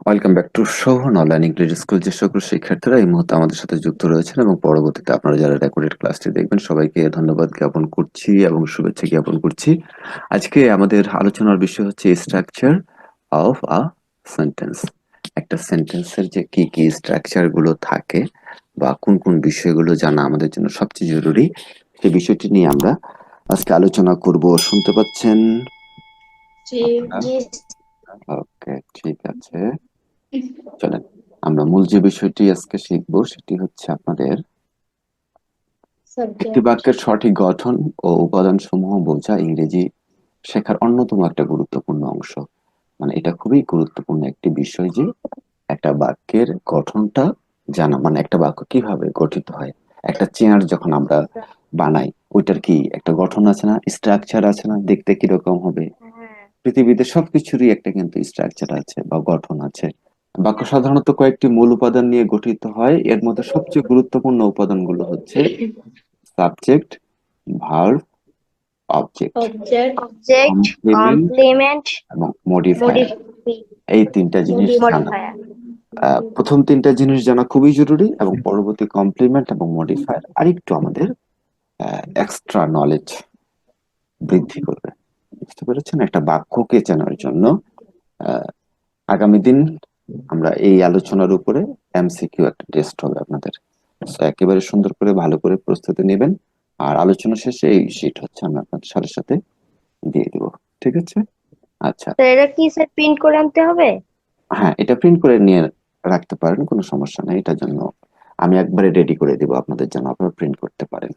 Welcome back to Shovon online ইংরেজি school যে সকল শিক্ষার্থীরা এই মুহূর্তে আমাদের সাথে যুক্ত রয়েছেন এবং পরবর্তীতে আপনারা যারা রেকর্ডেড ক্লাসটি দেখবেন সবাইকে ধন্যবাদ জ্ঞাপন করছি এবং শুভেচ্ছা জ্ঞাপন করছি। আজকে আমাদের আলোচনার বিষয় হচ্ছে স্ট্রাকচার অফ আ সেন্টেন্স একটা সেন্টেন্সের যে কি কি স্ট্রাকচারগুলো থাকে বা কোন কোন বিষয়গুলো জানা আমাদের জন্য সবচেয়ে জরুরি সেই বিষয়টি নিয়ে আমরা আজকে আলোচনা করব। শুনতে পাচ্ছেন? জি ওকে ঠিক আছে। চলেন আমরা মূল যে বিষয়টি আজকে শিখব সেটি হচ্ছে আপনাদের একটি বাক্যের সঠিক গঠন ও উপাদান সমূহ বোঝা ইংরেজি শেখার অন্যতম একটা গুরুত্বপূর্ণ অংশ। মানে এটা খুবই গুরুত্বপূর্ণ একটি বিষয় যে একটা বাক্যের গঠনটা জানা মানে একটা বাক্য কীভাবে গঠিত হয়। একটা চেয়ার যখন আমরা বানাই ওইটার কি একটা গঠন আছে না স্ট্রাকচার আছে না দেখতে কীরকম হবে? পৃথিবীতে সবকিছুরই একটা কিন্তু স্ট্রাকচার আছে বা গঠন আছে। বাক্য সাধারণত কয়েকটি মূল উপাদান নিয়ে গঠিত হয়। এর মধ্যে সবচেয়ে গুরুত্বপূর্ণ উপাদানগুলো হচ্ছে subject verb object. Object complement এবং মডিফায়ার এই তিনটা জিনিস জানা। প্রথম তিনটা জিনিস জানা খুবই জরুরি এবং পরবর্তী কমপ্লিমেন্ট এবং মডিফায়ার আরেকটু আমাদের এক্সট্রা নলেজ বৃদ্ধি করবে। বুঝতে পেরেছেন? একটা বাক্যকে চেনার জন্য আহ, আগামী দিন আমরা এই আলোচনার উপরে এমসিকিউ একটা টেস্ট হবে আপনাদের। একেবারে সুন্দর করে ভালো করে প্রস্তুতি নেবেন। আর আলোচনা শেষে এই শিট হচ্ছে আমি আপনাদের সাথে সাথে দিয়ে দিব। ঠিক আছে? আচ্ছা। তো এটা কি স্যার প্রিন্ট করে আনতে হবে? হ্যাঁ এটা প্রিন্ট করে নিয়ে রাখতে পারেন কোনো সমস্যা নেই এটার জন্য আমি একবারে রেডি করে দিব আপনাদের জন্য আপনারা প্রিন্ট করতে পারেন।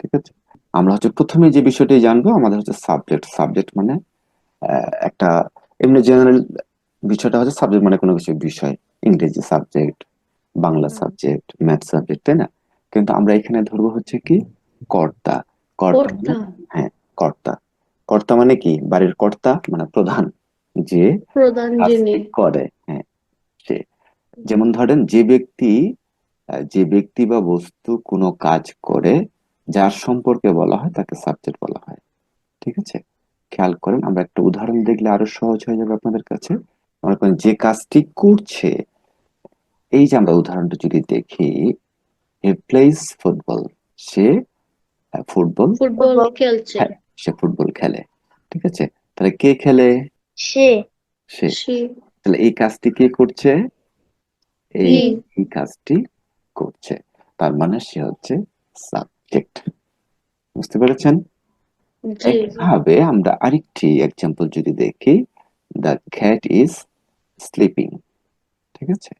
ঠিক আছে? আমরা হচ্ছে প্রথমে যে বিষয়টি জানব আমাদের হচ্ছে সাবজেক্ট সাবজেক্ট মানে একটা এমনি জেনারেল বিষয়টা হচ্ছে সাবজেক্ট মানে কোনো কিছু বিষয়। ইংরেজি subject Bangla subject math subject তাই না? কিন্তু আমরা এখানে ধরবো হচ্ছে কি কর্তা। কর্তা মানে হ্যাঁ কর্তা। কর্তা মানে কি? বাড়ির কর্তা মানে প্রধান। যে করে হ্যাঁ সে। যেমন ধরেন যে ব্যক্তি যে ব্যক্তি বা বস্তু কোনো কাজ করে যার সম্পর্কে বলা হয় তাকে সাবজেক্ট বলা হয়। ঠিক আছে? খেয়াল করেন আমরা একটা উদাহরণ দেখলে আরও সহজ হয়ে যাবে আপনাদের কাছে। মনে করেন যে কাজটি করছে এই যে আমরা উদাহরণটা যদি দেখি হে প্লেস ফুটবল সে ফুটবল ফুটবল। খেলছে। হ্যাঁ সে ফুটবল খেলে ঠিক আছে? তাহলে কে খেলে? সে। সে। তাহলে এই কাজটি কে করছে? এই এই কাজটি করছে। তার মানে সে হচ্ছে সাবজেক্ট বুঝতে পেরেছেন? জি। আমরা আরেকটি এক্সাম্পল যদি দেখি দ্য ক্যাট ইজ স্লিপিং ঠিক আছে?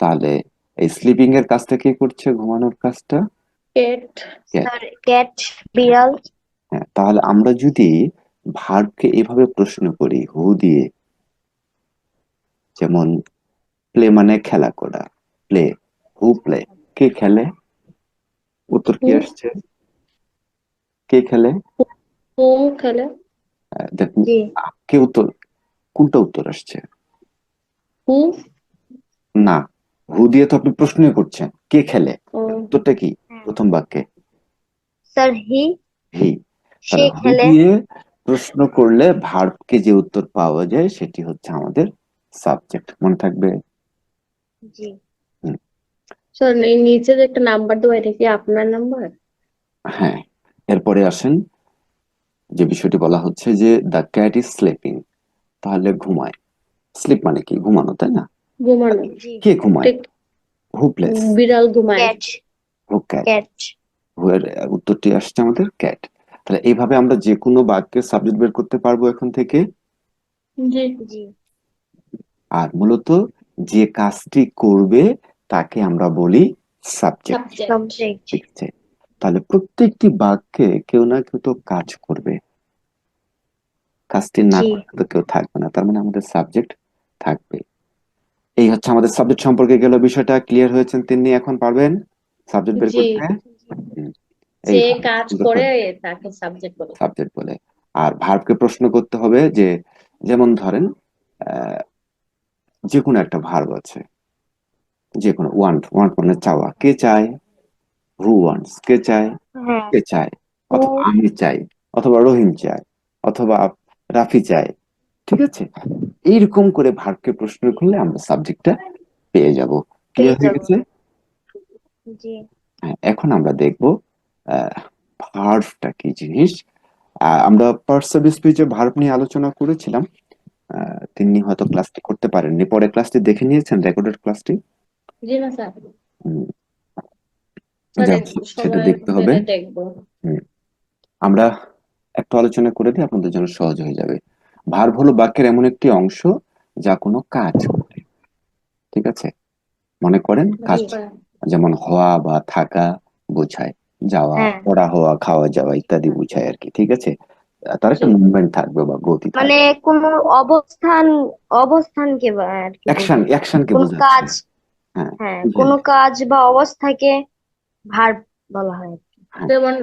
তাহলে এই স্লিপিং এর কাজটা কে করছে? ঘুমানোর কাজটা? ক্যাট স্যার ক্যাট বিড়াল। হ্যাঁ তাহলে আমরা যদি ভার্বকে এভাবে প্রশ্ন করি হু দিয়ে যেমন প্লে মানে খেলা করা প্লে হু প্লে কে খেলে? উত্তর কি আসছে? কে খেলে? হোম খেলে? কে উত্তর কোনটা উত্তর আসছে? হু? না। হু দিয়ে তো আপনি প্রশ্নই করছেন। কে খেলে? উত্তরটা কি? প্রথম বাক্যে। Sir he? হি। সে খেলে। প্রশ্ন করলে ভার্বকে যে উত্তর পাওয়া যায় সেটি হচ্ছে আমাদের সাবজেক্ট। মনে থাকবে? জি। স্যার এই নিচে যে একটা নাম্বার দেওয়া এটা কি আপনার নাম্বার? হ্যাঁ। এরপরে আসেন যে বিষয়টি বলা হচ্ছে যে দ্য ক্যাট ইজ স্লিপিং। তাহলে ঘুমায়। স্লিপ মানে কি? ঘুমানো তাই না? ঘুমানো কে ঘুমায়? ঠিক হু প্লেস বিড়াল ঘুমায়। হু ক্যাট এর উত্তরটি আসছে আমাদের ক্যাট তাহলে এইভাবে আমরা যে কোনো বাক্যের সাবজেক্ট বের করতে পারব এখন থেকে? জি। জি। আর মূলত যে কাজটি করবে তাকে আমরা বলি সাবজেক্ট সাবজেক্ট সাবজেক্ট ঠিক আছে তাহলে প্রত্যেকটি বাক্যে কেউ না কেউ তো কাজ করবে। কাজটি না জি। করলে তো কেউ থাকবে না। তার মানে আমাদের সাবজেক্ট থাকবে। এই হচ্ছে আমাদের সাবজেক্ট সম্পর্কে গেল বিষয়টা। ক্লিয়ার হয়েছেন তিনি? এখন পারবেন সাবজেক্ট বের করতে? যে কাজ করে তাকে সাবজেক্ট বলে। সাবজেক্ট বলে। আর ভার্বকে প্রশ্ন করতে হবে যে যেমন ধরেন আহ, যে কোনো একটা ভার্ব আছে যে কোনো ওয়ান্ট ওয়ান্ট মানে চাওয়া। কে চায়? হু ওয়ান্টস কে চায়? হ্যাঁ। কে চায়? অথবা আমি চাই অথবা রহিম চায় অথবা রাফি চায়। ঠিক আছে? এইরকম করে ভার্বকে প্রশ্ন করলে আমরা সাবজেক্টটা পেয়ে যাব। ক্লিয়ার হয়ে। গেছে? হ্যাঁ, এখন আমরা দেখব ভার্বটা কি জিনিস? আমরা পার্সব স্পিচে ভার্ব নিয়ে আলোচনা করেছিলাম। তিনি হয়তো ক্লাসটি করতে পারেননি। পরে ক্লাসটি দেখে নিয়েছেন রেকর্ডেড ক্লাসটি সেটা দেখতে হবে। আমরা একটু আলোচনা করে দিই আপনাদের জন্য সহজ হয়ে যাবে। ভার্ব হলো বাক্যের এমন একটি অংশ যা কোনো কাজ করে। ঠিক আছে? মনে করেন? কাজ। যেমন হওয়া বা থাকা বোঝায়। যাওয়া হ্যাঁ। পড়া হওয়া খাওয়া যাওয়া ইত্যাদি বোঝায় আর কি ঠিক আছে? তার একটা মুভমেন্ট থাকবে বা গতি মানে কোন অবস্থান অবস্থানকে বা আর কি অ্যাকশন বোঝায়। অ্যাকশনকে কোন বোঝাচ্ছে। কাজ হ্যাঁ হ্যাঁ? কোন কাজ বা অবস্থাকে ভার্ব বলা হয় যেমন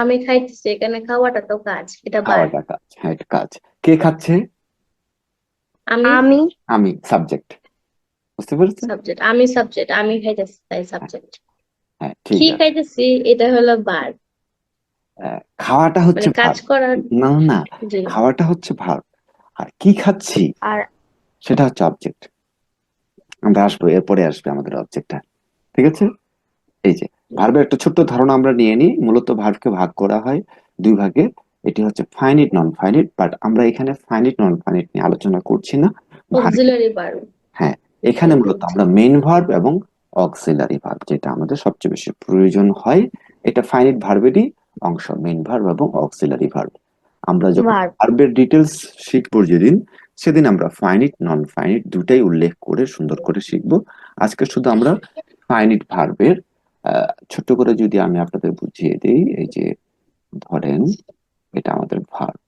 আমি খাইতেছি এখানে খাওয়াটা তো কাজ এটা খাওয়াটা কাজ হ্যাঁ এটা কাজ। কে খাচ্ছে? আমি? আমি। আমি সাবজেক্ট বুঝতে পেরেছেন? সাবজেক্ট আমি সাবজেক্ট আমি খাইতেছি তাই সাবজেক্ট হ্যাঁ ঠিক কি খাইতেছি? এটা হলো বার। খাওয়াটা হচ্ছে মানে কাজ করার না না খাওয়াটা হচ্ছে ভার্ব আর কি খাচ্ছি? আর সেটা হচ্ছে অবজেক্ট আমরা আসব এরপরে আসবে আমাদের অবজেক্টটা ঠিক আছে? এই যে ভার্বের একটা ছোট্ট ধারণা আমরা নিয়ে নিই। মূলত ভার্বকে ভাগ করা হয় দুই ভাগে। এটি হচ্ছে ফাইনিট নন ফাইনিট বাট আমরা এখানে ফাইনিট নন ফাইনিট নিয়ে আলোচনা করছি না। ভার্ব অক্সিলারি বার এখানে মূলত আমরা মেইন ভার্ব এবং অক্সিলারি ভার্ব যেটা আমাদের সবচেয়ে বেশি প্রয়োজন হয় এটা ফাইনিট ভার্বেরই অংশ মেইন ভার্ব এবং অক্সিলারি ভার্ব আমরা যখন ভার্ব ভার্বের ডিটেলস শিখব যেদিন সেদিন আমরা ফাইনিট নন ফাইনিট দুটাই উল্লেখ করে সুন্দর করে শিখব। আজকে শুধু আমরা ফাইনিট ভার্বের ছোট করে যদি আমি আপনাদের বুঝিয়ে দিই এই যে ধরেন এটা আমাদের ভার্ব।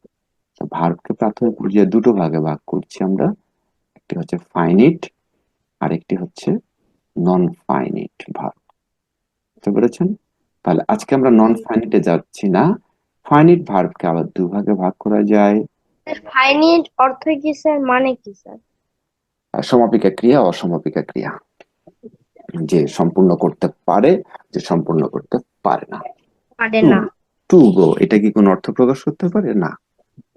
ভার্বকে প্রাথমিক পর্যায়ে দুটো ভাগে ভাগ করছি আমরা। একটি হচ্ছে ফাইনিট আর একটি হচ্ছে নন ফাইনিট ভার্ব বুঝতে পেরেছেন? তাহলে আজকে আমরা নন ফাইনিটে যাচ্ছি না। ফাইনিট ভার্বকে আবার দুভাগে ভাগ করা যায়। ফাইনিট অর্থ কি স্যার? মানে কি স্যার? সমাপিকা ক্রিয়া অসমাপিকা ক্রিয়া। যে সম্পূর্ণ করতে পারে যে সম্পূর্ণ করতে পারে না। পারে না। টু গো এটা কি কোনো অর্থ প্রকাশ করতে পারে? না।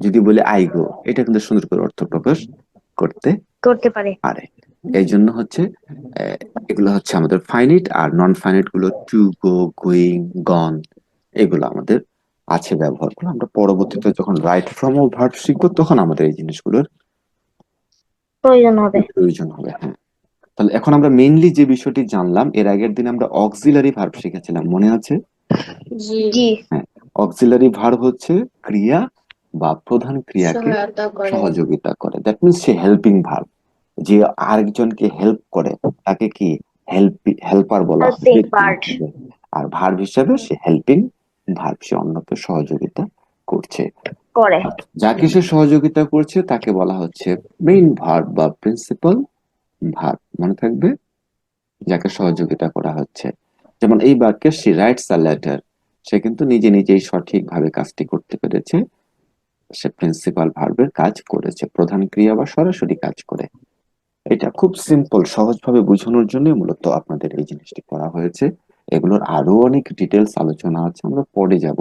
যদি বলে আই গো এটা কিন্তু সুন্দর করে অর্থ প্রকাশ করতে করতে পারে। পারে। এই জন্য হচ্ছে এগুলো হচ্ছে আমাদের ফাইনিট আর নন ফাইনিটগুলো টু গো গোয়িং গন এগুলো আমাদের আছে ব্যবহার করে আমরা পরবর্তীতে যখন রাইট ফ্রম ও ভার্ব শিখব তখন আমাদের এই জিনিসগুলোর প্রয়োজন হবে। প্রয়োজন হবে হ্যাঁ। তাহলে এখন আমরা মেইনলি যে বিষয়টি জানলাম এর আগের দিন আমরা অক্সিলারি ভার্ব শিখেছিলাম মনে আছে? জি। জি অক্সিলারি ভার্ব হচ্ছে ক্রিয়া বা প্রধান ক্রিয়াকে সহযোগিতা করে। দ্যাট মিনস সে হেল্পিং ভার্ব যে আরেকজনকে হেল্প করে তাকে কি হেল্প হেল্পার বলা হয়। আর ভার্ব হিসাবে সে হেল্পিং ভার্ব সে অন্যকে সহযোগিতা করছে। করে। যাকে সে সহযোগিতা করছে তাকে বলা হচ্ছে মেইন ভার্ব বা প্রিন্সিপাল ভার্ব মনে থাকবে? যাকে সহযোগিতা করা হচ্ছে। যেমন এই বাক্যে সি রাইটস আ লেটার সে কিন্তু নিজে নিজেই সঠিকভাবে কাজটি করতে পেরেছে। সে প্রিন্সিপাল ভার্বের কাজ করেছে প্রধান ক্রিয়া বা সরাসরি কাজ করে। এটা খুব সিম্পল সহজভাবে বোঝানোর জন্য মূলত আপনাদের এই জিনিসটি করা হয়েছে। এগুলোর আরও অনেক ডিটেলস আলোচনা আছে আমরা পরে যাব।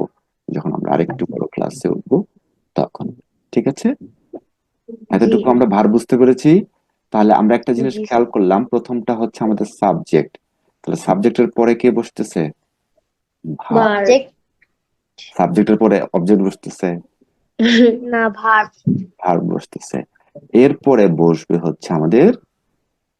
যখন আমরা আরেকটু বড় ক্লাসে উঠবো তখন ঠিক আছে? এতটুকু আমরা ভার বুঝতে পেরেছি। তাহলে আমরা একটা জিনিস খেয়াল করলাম প্রথমটা হচ্ছে আমাদের সাবজেক্ট তাহলে সাবজেক্টের পরে কে বসতেছে? সাবজেক্টের পরে অবজেক্ট বসতেছে। না ভার্ব ভার্ব বসতেছে। এরপরে বসবে হচ্ছে আমাদের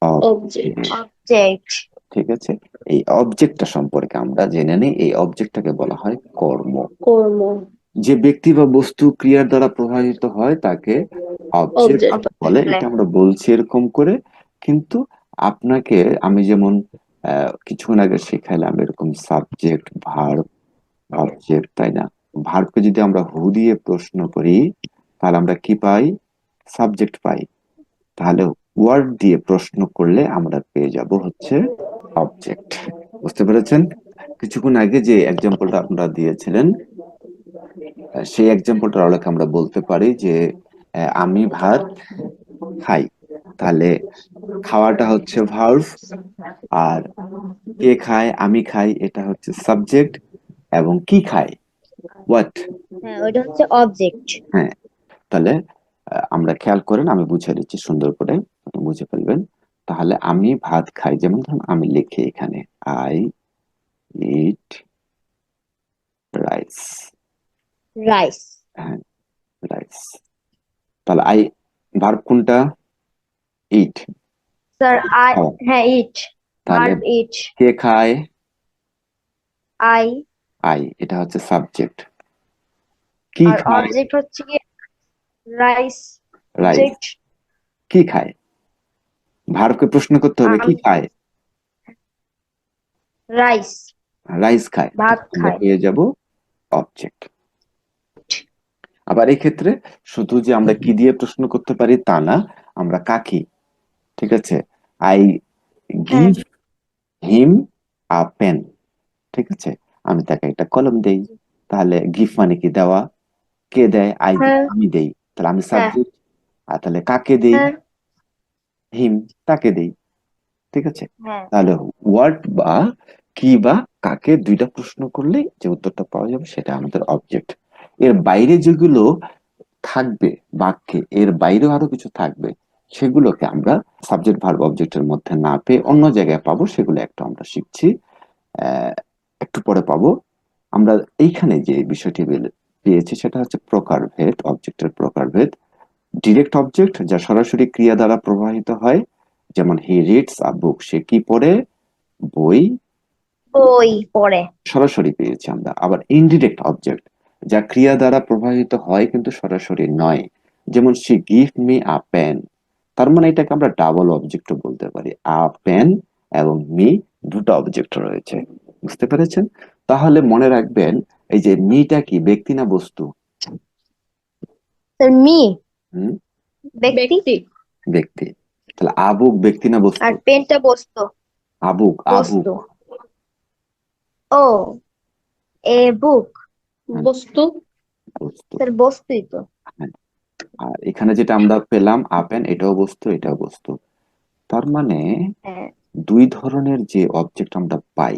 অবজেক্ট object, ঠিক আছে? এই অবজেক্টটা সম্পর্কে আমরা জেনে নিই। এই অবজেক্টটাকে বলা হয় কর্ম। কর্ম। যে ব্যক্তি বা বস্তু ক্রিয়ার দ্বারা প্রভাবিত হয় তাকে অবজেক্ট Object. বলে। এটা আমরা বলছি এরকম করে। কিন্তু আপনাকে আমি যেমন কিছুক্ষণ আগে শেখাইলাম এরকম সাবজেক্ট ভার্ব অবজেক্ট তাই না? ভার্বকে যদি আমরা হু দিয়ে প্রশ্ন করি, তাহলে আমরা কি পাই? সাবজেক্ট পাই। তাহলে ওয়ার্ড দিয়ে প্রশ্ন করলে আমরা পেয়ে যাব হচ্ছে অবজেক্ট বুঝতে পেরেছেন? কিছুক্ষণ আগে যে এক্সাম্পলটা আপনারা দিয়েছিলেন, সেই এক্সাম্পলটার আলোকে আমরা বলতে পারি যে আমি ভাত খাই। তাহলে খাওয়াটা হচ্ছে ভার্ভ আর কে খায় আমি খাই এটা হচ্ছে সাবজেক্ট এবং কি খায়? হোয়াট হ্যাঁ ওইটা হচ্ছে অবজেক্ট হ্যাঁ তাহলে আমরা খেয়াল করেন আমি বুঝিয়ে দিচ্ছি সুন্দর করে বুঝে ফেলবেন। তাহলে আমি ভাত খাই যেমন ধরুন আমি লিখি এখানে আই ইট রাইস রাইস হ্যাঁ রাইস তাহলে আই ভার্ব কোনটা? Eat sir I. হ্যাঁ ইট তাহলে ইট কে খায়? আই আই এটা হচ্ছে সাবজেক্ট কি খায়? অবজেক্ট হচ্ছে কি? রাইস রাইস কি খায়? ভার্বকে প্রশ্ন করতে হবে কি আম- খায়? রাইস রাইস খায়। ভাত খায়। পেয়ে যাব অবজেক্ট আবার এই ক্ষেত্রে শুধু যে আমরা কি দিয়ে প্রশ্ন করতে পারি তা না আমরা কাকি ঠিক আছে? I give him a pen ঠিক আছে? আমি তাকে একটা কলম দেই। তাহলে গিফট মানে কি দেওয়া? কে দেয়? আই। আমি দেই। তাহলে আমি। সাবজেক্ট আর তাহলে কাকে দেই? হিম তাকে দেই। ঠিক আছে? হ্যাঁ। তাহলে হোয়াট বা কি বা কাকে দুইটা প্রশ্ন করলে যে উত্তরটা পাওয়া যাবে সেটা আমাদের অবজেক্ট এর বাইরে যেগুলো থাকবে বাক্যে এর বাইরেও আরও কিছু থাকবে। সেগুলোকে আমরা সাবজেক্ট ভার্ব অবজেক্টের মধ্যে না পেয়ে অন্য জায়গায় পাবো সেগুলো একটু আমরা শিখছি। একটু পরে পাবো। আমরা এইখানে যে বিষয়টি পেয়েছি সেটা হচ্ছে প্রকারভেদ অবজেক্টের প্রকারভেদ ডিরেক্ট অবজেক্ট যা সরাসরি ক্রিয়া দ্বারা প্রবাহিত হয় যেমন হি রিডস আ বুক সে কি পড়ে? বই। বই পড়ে। সরাসরি পেয়েছি আমরা। আবার ইনডিরেক্ট অবজেক্ট যা ক্রিয়া দ্বারা প্রভাবিত হয় কিন্তু সরাসরি নয়। যেমন she give me a pen তার মানে এটাকে আমরা ডাবল অবজেক্ট বলতে পারি। আ পেন এবং মি দুটো অবজেক্ট রয়েছে। বুঝতে পেরেছেন? তাহলে মনে রাখবেন এই যে মিটা কি ব্যক্তি না বস্তু? স্যার মি ব্যক্তি। তাহলে আবুক ব্যক্তি না বস্তু? আর পেনটা বস্তু। আবুক আবুক। ও এ বুক। বস্তু। বস্তু। স্যার বস্তুই তো। আর এখানে যেটা আমরা পেলাম আপেন এটাও বস্তু এটাও বস্তু। তার মানে হ্যাঁ। দুই ধরনের যে অবজেক্ট আমরা পাই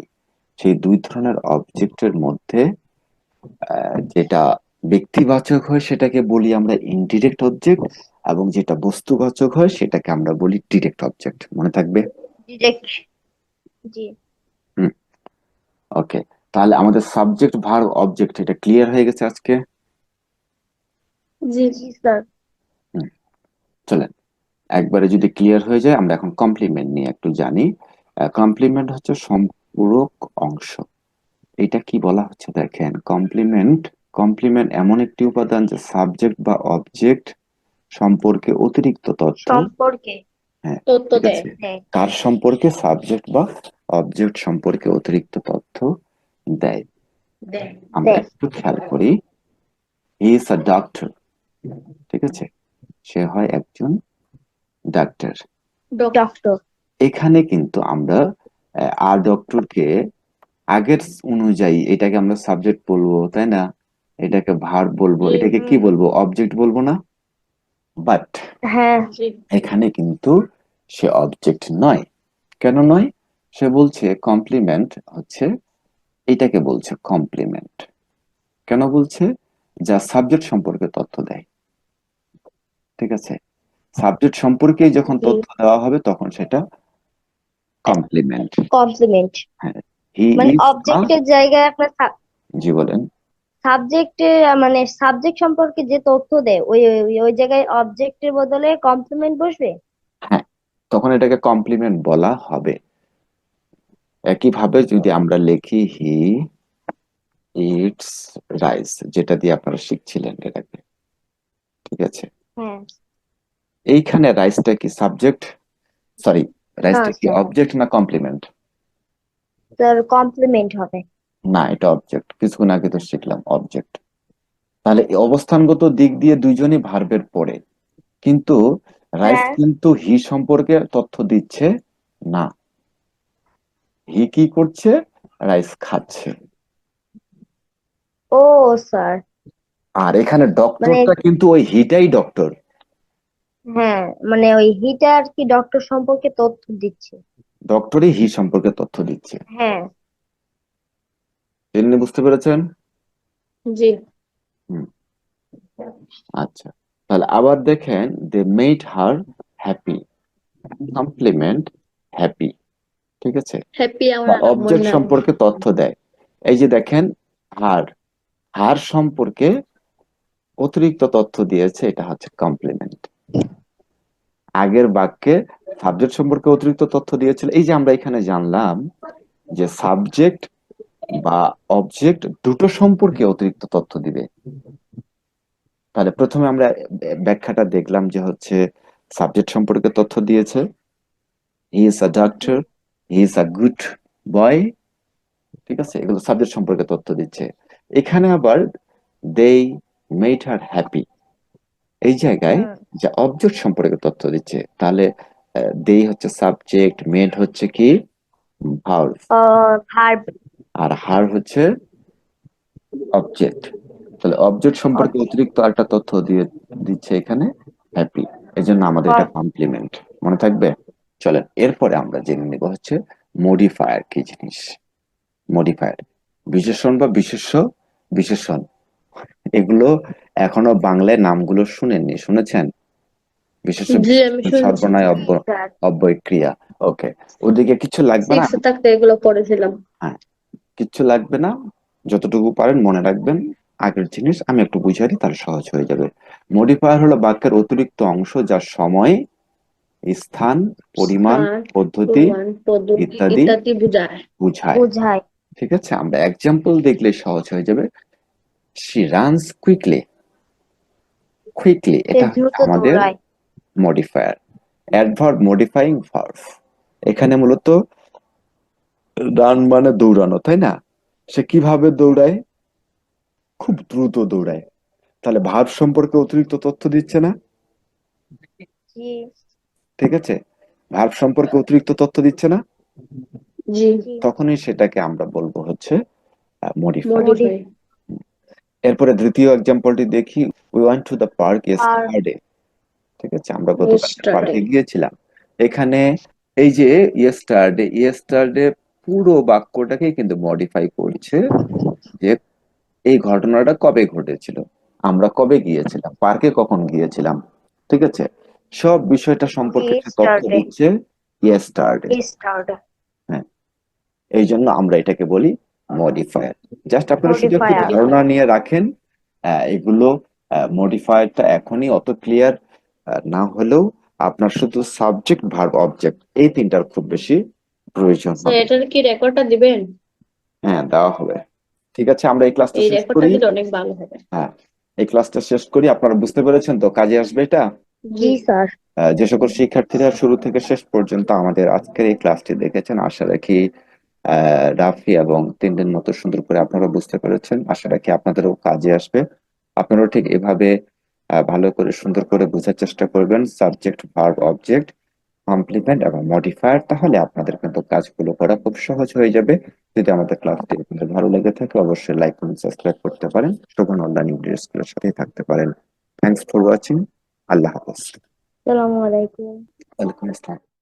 সেই দুই ধরনের অবজেক্টের মধ্যে যেটা ব্যক্তিবাচক হয় সেটাকে বলি আমরা ইনডিরেক্ট অবজেক্ট এবং যেটা বস্তুবাচক হয় সেটাকে আমরা বলি ডিরেক্ট অবজেক্ট মনে থাকবে? ওকে তাহলে আমাদের সাবজেক্ট ভার্ব অবজেক্ট এটা ক্লিয়ার হয়ে গেছে আজকে? জি জি স্যার একবারে যদি ক্লিয়ার হয়ে যায় আমরা এখন কমপ্লিমেন্ট নিয়ে একটু জানি। কমপ্লিমেন্ট হচ্ছে সম্পূরক অংশ। এটা কি বলা হচ্ছে দেখেন? কমপ্লিমেন্ট কমপ্লিমেন্ট এমন একটি উপাদান যে সাবজেক্ট বা অবজেক্ট সম্পর্কে অতিরিক্ত তথ্য। সম্পর্কে হ্যাঁ কার সম্পর্কে সাবজেক্ট বা অবজেক্ট সম্পর্কে অতিরিক্ত তথ্য দেয়। আমরা একটু খেয়াল করি। ইজ আ ডক্টর ঠিক আছে? সে হয় একজন ডাক্তার। ডক্টর। এখানে কিন্তু আমরা আর ডক্টরকে আগের অনুযায়ী এটাকে আমরা সাবজেক্ট বলব তাই না? এটাকে ভার বলব এটাকে কি বলব? অবজেক্ট বলব না? বাট হ্যাঁ। এখানে কিন্তু সে অবজেক্ট নয়। কেন নয়? সে বলছে কমপ্লিমেন্ট হচ্ছে এটাকে বলছে কমপ্লিমেন্ট কেন বলছে? যা সাবজেক্ট সম্পর্কে তথ্য দেয়। ঠিক আছে? সাবজেক্ট সম্পর্কে যখন তথ্য দেওয়া হবে তখন সেটা কমপ্লিমেন্ট কমপ্লিমেন্ট হি মানে অবজেক্টের জায়গায় আপনার জি বলেন। সাবজেক্টে মানে সাবজেক্ট সম্পর্কে যে তথ্য দেয় ওই ওই জায়গায় অবজেক্টের বদলে কমপ্লিমেন্ট বসবে? তখন এটাকে কমপ্লিমেন্ট বলা হবে। একইভাবে যদি আমরা লিখি হি ইটস রাইস যেটা দিয়ে আপনারা শিখছিলেন এটাকে। ঠিক আছে? হ্যাঁ। এইখানে রাইসটা কি সাবজেক্ট সরি রাইসটা কি অবজেক্ট না কমপ্লিমেন্ট স্যার কমপ্লিমেন্ট হবে। না এটা অবজেক্ট কিছুক্ষণ আগে তো শিখলাম অবজেক্ট তাহলে এই অবস্থানগত দিক দিয়ে দুইজনই ভার্বের পড়ে। কিন্তু রাইস হ্যাঁ। কিন্তু হি সম্পর্কে তথ্য দিচ্ছে না। হি কি করছে? রাইস খাচ্ছে। ও স্যার আর এখানে ডক্টরটা কিন্তু ওই হিটাই ডক্টর হ্যাঁ মানে ওই হিটার কি ডক্টর সম্পর্কে তথ্য দিচ্ছে। ডক্টরই হি সম্পর্কে তথ্য দিচ্ছে। হ্যাঁ। এমনি বুঝতে পেরেছেন? জি। আচ্ছা তাহলে আবার দেখেন they made her happy complement happy ঠিক আছে? হ্যাপি আর অবজেক্ট সম্পর্কে তথ্য দেয়। এই যে দেখেন হার হার সম্পর্কে অতিরিক্ত তথ্য দিয়েছে এটা হচ্ছে কমপ্লিমেন্ট আগের বাক্যে সাবজেক্ট সম্পর্কে অতিরিক্ত তথ্য দিয়েছিল। এই যে আমরা এখানে জানলাম যে সাবজেক্ট বা অবজেক্ট দুটো সম্পর্কে অতিরিক্ত তথ্য দিবে। তাহলে প্রথমে আমরা ব্যাখ্যাটা দেখলাম যে হচ্ছে সাবজেক্ট সম্পর্কে তথ্য দিয়েছে। He is a doctor he is a good boy ঠিক আছে? এগুলো সাবজেক্ট সম্পর্কে তথ্য দিচ্ছে। এখানে আবার দে মেড হার হ্যাপি এই জায়গায় হুম। যে অবজেক্ট সম্পর্কে তথ্য দিচ্ছে তাহলে দেই হচ্ছে সাবজেক্ট মেড হচ্ছে কি? ভার্ব আর হার হচ্ছে অবজেক্ট তাহলে অবজেক্ট সম্পর্কে অতিরিক্ত একটা তথ্য দিয়ে দিচ্ছে এখানে হ্যাপি এই জন্য আমাদের এটা কমপ্লিমেন্ট মনে থাকবে? চলেন এরপরে আমরা জেনে নিব হচ্ছে মডিফায়ার কি জিনিস? মডিফায়ার বিশেষণ বা বিশেষ্য? বিশেষণ। এগুলো এখনও বাংলায় নামগুলো শুনেননি শুনেছেন? বিশেষ সর্বনায় অব্য অব্যয় ক্রিয়া ওকে ওদিকে কিছু লাগবে না? থাকতে এগুলো পড়েছিলাম। কিচ্ছু লাগবে না? যতটুকু পারেন মনে রাখবেন। আগের জিনিস আমি একটু বুঝিয়ে দিই তাহলে সহজ হয়ে যাবে। মডিফায়ার হলো বাক্যের অতিরিক্ত অংশ যা সময় স্থান পরিমাণ পদ্ধতি ইত্যাদি ইত্যাদি বুঝায়। ঠিক আছে? আমরা এক্সাম্পল দেখলে সহজ হয়ে যাবে। শি রানস কুইকলি কুইকলি এটা আমাদের মডিফায়ার অ্যাডভার্ব মডিফাইং ভার্ব এখানে মূলত রান মানে দৌড়ানো তাই না? সে কীভাবে দৌড়ায়? খুব দ্রুত দৌড়ায়। তাহলে ভাব সম্পর্কে অতিরিক্ত তথ্য দিচ্ছে না? ঠিক আছে? ভাব সম্পর্কে অতিরিক্ত তথ্য দিচ্ছে না? তখনই সেটাকে আমরা বলব হচ্ছে মডিফাই এরপরে দ্বিতীয় এক্সাম্পলটি দেখি we want to the park yesterday ঠিক আছে আমরা গতকাল. পার্কে গিয়েছিলাম। এখানে এই যে ইয়েস্টারডে ইয়েস্টারডে পুরো বাক্যটাকে কিন্তু মডিফাই করছে যে এই ঘটনাটা কবে ঘটেছিল আমরা কবে গিয়েছিলাম পার্কে কখন গিয়েছিলাম ঠিক আছে? সব বিষয়টা সম্পর্কে তথ্য. দিচ্ছে ইয়েস্টারডে স্টার্ট এই জন্য আমরা এটাকে বলি মডিফায়ার জাস্ট আপনারা শুধু একটু ধারণা নিয়ে রাখেন। আহ, এগুলো মডিফায়ারটা এখনই অত ক্লিয়ার না হলেও আপনার শুধু সাবজেক্ট ভার্ব অবজেক্ট এই তিনটার খুব বেশি প্রয়োজন হবে। এটার কি রেকর্ডটা দিবেন? হ্যাঁ দেওয়া হবে। ঠিক আছে আমরা এই ক্লাসটা শেষ করি। অনেক ভালো হবে। হ্যাঁ এই ক্লাসটা শেষ করি। আপনারা বুঝতে পেরেছেন তো কাজে আসবে এটা? জি স্যার। যে সকল শিক্ষার্থীরা শুরু থেকে শেষ পর্যন্ত আমাদের আজকের এই ক্লাসটি দেখেছেন আশা রাখি রাফি এবং তিনদিন মতো সুন্দর করে আপনারা বুঝতে পেরেছেন। আশা রাখি আপনাদেরও কাজে আসবে। আপনারাও ঠিক এভাবে ভালো করে সুন্দর করে বোঝার চেষ্টা করবেন। সাবজেক্ট ভার্ব অবজেক্ট কমপ্লিমেন্ট এবং মডিফায়ার তাহলে আপনাদের কিন্তু কাজগুলো করা খুব সহজ হয়ে যাবে। যদি আমাদের ক্লাসটি আপনাদের ভালো লেগে থাকে অবশ্যই লাইক কমেন্ট সাবস্ক্রাইব করতে পারেন। শোভন অনলাইন ইংলিশ স্কুলের সাথেই থাকতে পারেন। থ্যাংকস ফর ওয়াচিং আল্লাহ হাফেজ। আসসালামু আলাইকুম। ওয়ালাইকুম আসসালাম।